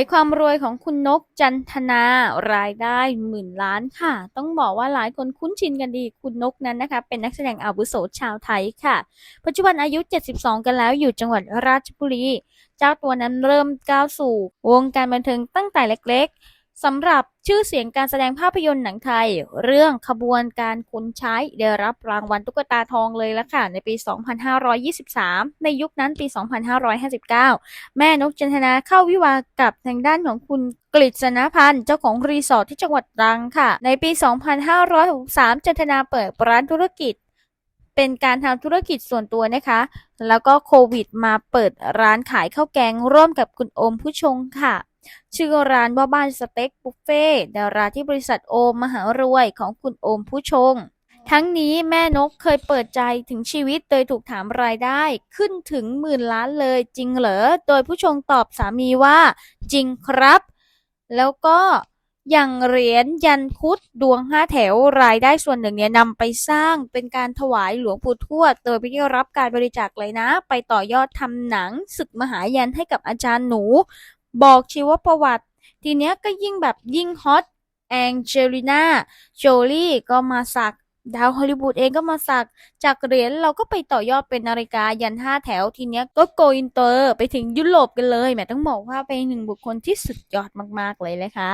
ยความรวยของคุณนกจันทนารายได้หมื่นล้านค่ะ ต้องบอกว่าหลายคนคุ้นชินกันดีคุณนกนั้นนะคะ เป็นนักแสดงอาวุโสชาวไทยค่ะ ปัจจุบันอายุ 72 กันแล้วอยู่จังหวัดราชบุรี เจ้าตัวนั้นเริ่มก้าวสู่วงการบันเทิงตั้งแต่เล็กๆ สำหรับชื่อเสียงการแสดงภาพยนตร์หนังไทย เรื่องขบวนการคนใช้ได้รับรางวัลตุ๊กตาทองเลยละค่ะ ในปี 2523 ในยุคนั้นปี 2559 แม่นกจันทนาเข้าวิวากับทางด้านของคุณกฤษณพันธ์เจ้าของรีสอร์ทที่จังหวัดตรังค่ะ ในปี 2563 จันทนาเปิดร้านธุรกิจ เป็นการทำธุรกิจส่วนตัวนะคะ แล้วก็โควิดมาเปิดร้านขายข้าวแกงร่วมกับคุณโอมผู้ชงค่ะ ชื่อร้านว่าบ้านสเต็กบุฟเฟ่ดาราที่บริษัทโอมมหารวยของคุณโอมผู้ชง ทั้งนี้แม่นกเคยเปิดใจถึงชีวิตโดยถูกถามรายได้ขึ้นถึงหมื่นล้านเลยจริงเหรอ โดยผู้ชงตอบสามีว่า จริงครับ แล้วก็อย่างเหรียญยันพุทธดวงห้าแถวรายได้ส่วนหนึ่งเนี่ยนำไปสร้างเป็นการถวายหลวงปู่ทวด โดยไม่ได้รับการบริจาคเลยนะ ไปต่อยอดทำหนังศึกมหายันให้กับอาจารย์หนู บอกชีวประวัติ ทีเนี้ยก็ยิ่งแบบยิ่งฮอตแองเจลิน่าโจลี่ก็มาสักดาวฮอลลีวูดเองก็มาสัก จากเหรียญเราก็ไปต่อยอดเป็นนาฬิกายันห้าแถวทีเนี้ยก็โกอินเตอร์ไปถึงยุโรปกันเลยแหมต้องบอกว่าเป็นหนึ่งบุคคลที่สุดยอดมาก ๆ เลยเลยค่ะ